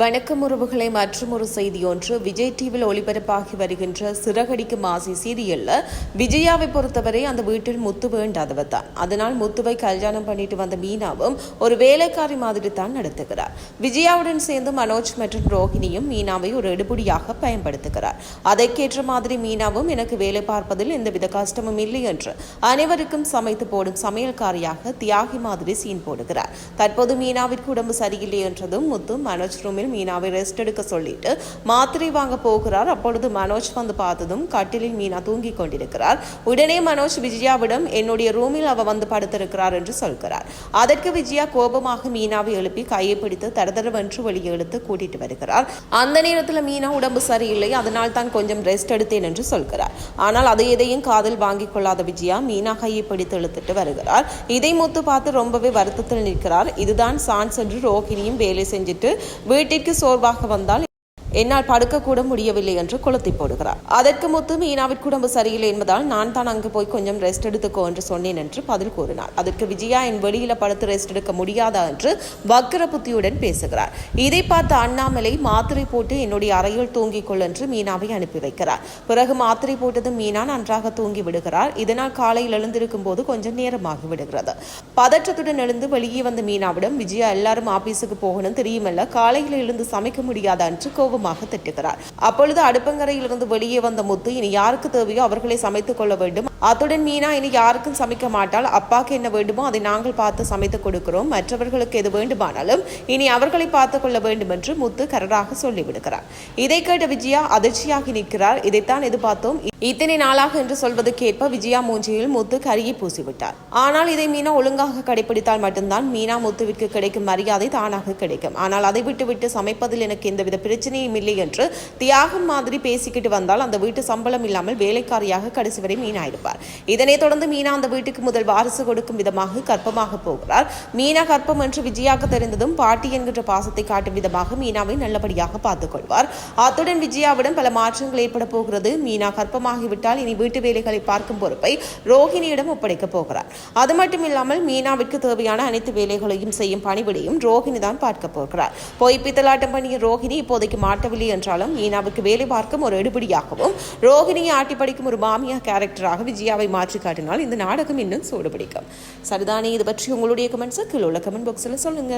வணக்கம் உறவுகளை மற்றும் ஒரு செய்தி ஒன்று விஜய் டிவியில் ஒளிபரப்பாகி வருகின்ற சிறகடிக்கும் ஆசை சீரியல்ல விஜயாவை பொறுத்தவரை அந்த வீட்டில் முத்து வேண்டாதவர் தான் அதனால் முத்துவை கல்யாணம் பண்ணிட்டு வந்த மீனாவும் ஒரு வேலைக்காரி மாதிரி தான் நடத்துகிறார். விஜயாவுடன் சேர்ந்து மனோஜ் மற்றும் ரோஹிணியும் மீனாவை ஒரு எடுபடியாக பயன்படுத்துகிறார். அதற்கேற்ற மாதிரி மீனாவும் எனக்கு வேலை பார்ப்பதில் எந்தவித கஷ்டமும் இல்லை என்று அனைவருக்கும் சமைத்து போடும் சமையல்காரியாக தியாகி மாதிரி சீன் போடுகிறார். தற்போது மீனாவிற்கு உடம்பு சரியில்லை என்றதும் முத்து மனோஜ் ரூமில் மீனாவை ரெஸ்ட் எடுக்க சொல்லிட்டு மாத்திரை வாங்க போகிறார். அப்பொழுது மனோஜ் வந்து பார்த்ததும் கட்டிலில் மீனா தூங்கி கொண்டிருக்கிறார். உடனே மனோஜ் விஜயாவிடம் என்னுடைய ரூமில் அவ வந்து படுத்திருக்கிறார் என்று சொல்கிறார். அதற்கு விஜயா கோபமாக மீனாவை எழுப்பி கையை பிடித்து தடதடவென்று வெளியே இழுத்து கூட்டிட்டு வருகிறார். அந்த நேரத்தில் மீனா உடம்பு சரியில்லை. அதனால் தான் கொஞ்சம் ரெஸ்ட் எடுத்தேன் என்று சொல்கிறார். ஆனால் அதை எதையும் காதில் வாங்கிக் கொள்ளாத விஜயா மீனா கையை பிடித்து இழுத்துட்டு வருகிறார். இதை முத்து பார்த்து ரொம்பவே வருத்தத்தில் நிற்கிறார். இதுதான் சான்ஸ் என்று ரோஹிணியும் வேலை செஞ்சுட்டு வீட்டில் வீட்டிற்கு சோர்வாக வந்தால் என்னால் படுக்க கூட முடியவில்லை என்று குளத்தி போடுகிறார். அதற்கு முத்து மீனாவிற்கு உடம்பு சரியில்லை என்பதால் நான் தான் அங்கு போய் கொஞ்சம் ரெஸ்ட் எடுத்துக்கோ என்று சொன்னேன் என்று பதில் கூறினார். அதற்கு விஜயா என் வெளியில படுத்து ரெஸ்ட் எடுக்க முடியாதா? என்று வக்கர புத்தியுடன் பேசுகிறார். இதை பார்த்த அண்ணாமலை மாத்திரை போட்டு என்னுடைய அறையில் தூங்கிக் கொள் என்று மீனாவை அனுப்பி வைக்கிறார். பிறகு மாத்திரை போட்டதும் மீனா நன்றாக தூங்கி விடுகிறார் இதனால் காலையில் எழுந்திருக்கும் போது கொஞ்சம் நேரமாகி விடுகிறது. பதற்றத்துடன் எழுந்து வெளியே வந்த மீனாவிடம் விஜயா எல்லாரும் ஆபீஸுக்கு போகணும். தெரியுமல்ல காலையில் எழுந்து சமைக்க முடியாதா? என்று கோபம் கோபமாக திட்டுகிறார் அப்பொழுது அடுப்பங்கரையிலிருந்து வெளியே வந்த முத்து இனி யாருக்கு தேவையோ அவர்களை சமைத்துக் கொள்ள வேண்டும். அத்துடன் மீனா இனி யாருக்கும் சமைக்க மாட்டால் அப்பாக்கு என்ன வேண்டுமோ அதை நாங்கள் பார்த்து சமைத்துக் கொடுக்கிறோம். மற்றவர்களுக்கு எது வேண்டுமானாலும் இனி அவர்களை பார்த்துக் கொள்ள வேண்டும் என்று முத்து கரடாக சொல்லிவிடுகிறார். இதை கேட்ட விஜயா அதிர்ச்சியாகி நிற்கிறார். இதைத்தான் எதிர்பார்த்தோம். இத்தனை நாளாக என்று சொல்வதற்கேற்ப விஜயா மூஞ்சியில் முத்து கருகி பூசிவிட்டார். ஆனால் இதை மீனா ஒழுங்காக கடைபிடித்தால் மட்டும்தான் மீனா முத்துவிற்கு கிடைக்கும் மரியாதை தானாக கிடைக்கும். ஆனால் அதை விட்டுவிட்டு சமைப்பதில் எனக்கு எந்தவித பிரச்சனையும் இல்லை என்று தியாகம் மாதிரி பேசிக்கிட்டு வந்தால் அந்த வீட்டு சம்பளம் இல்லாமல் வேலைக்காரியாக கடைசி வரை மீனா இருப்பார் இதனைத் தொடர்ந்து மீனா அந்த வீட்டுக்கு முதல் வாரிசு கொடுக்கும் விதமாக கற்பமாக போகிறார். மீனா கற்பம் என்று விஜயாக்கு தெரிந்ததும் பாட்டி என்கின்ற பாசத்தை காட்டும் விதமாக மீனாவை நல்லபடியாக பார்த்துக் கொள்வார் அத்துடன் விஜயாவிடம் பல மாற்றங்கள் ஏற்பட போகிறது. மீனா கற்பமாகிவிட்டால் இனி வீட்டு வேலைகளை பார்க்கும் பொறுப்பை ரோஹிணியிடம் ஒப்படைக்கப் போகிறார். அது மட்டும் இல்லாமல் மீனாவிற்கு தேவையான அனைத்து வேலைகளையும் செய்யும் பணிவிடையும் ரோஹிணி தான் பார்க்க போகிறார் பொய்ப்பித்தலாட்டம் பண்ணிய ரோஹிணி இப்போதைக்கு மாற்ற காட்டவில்லை என்றாலும் மீனாவுக்கு வேலை பார்க்கும் ஒரு எடுபடியாகவும் ரோஹிணியை ஆட்டி படிக்கும் ஒரு மாமியா கேரக்டராக விஜயாவை மாற்றி காட்டினால் இந்த நாடகம் இன்னும் சூடு பிடிக்கும் சரிதானே? இது பற்றி உங்களுடைய கமெண்ட்ஸை கீழே உள்ள கமெண்ட் பாக்ஸில் சொல்லுங்க.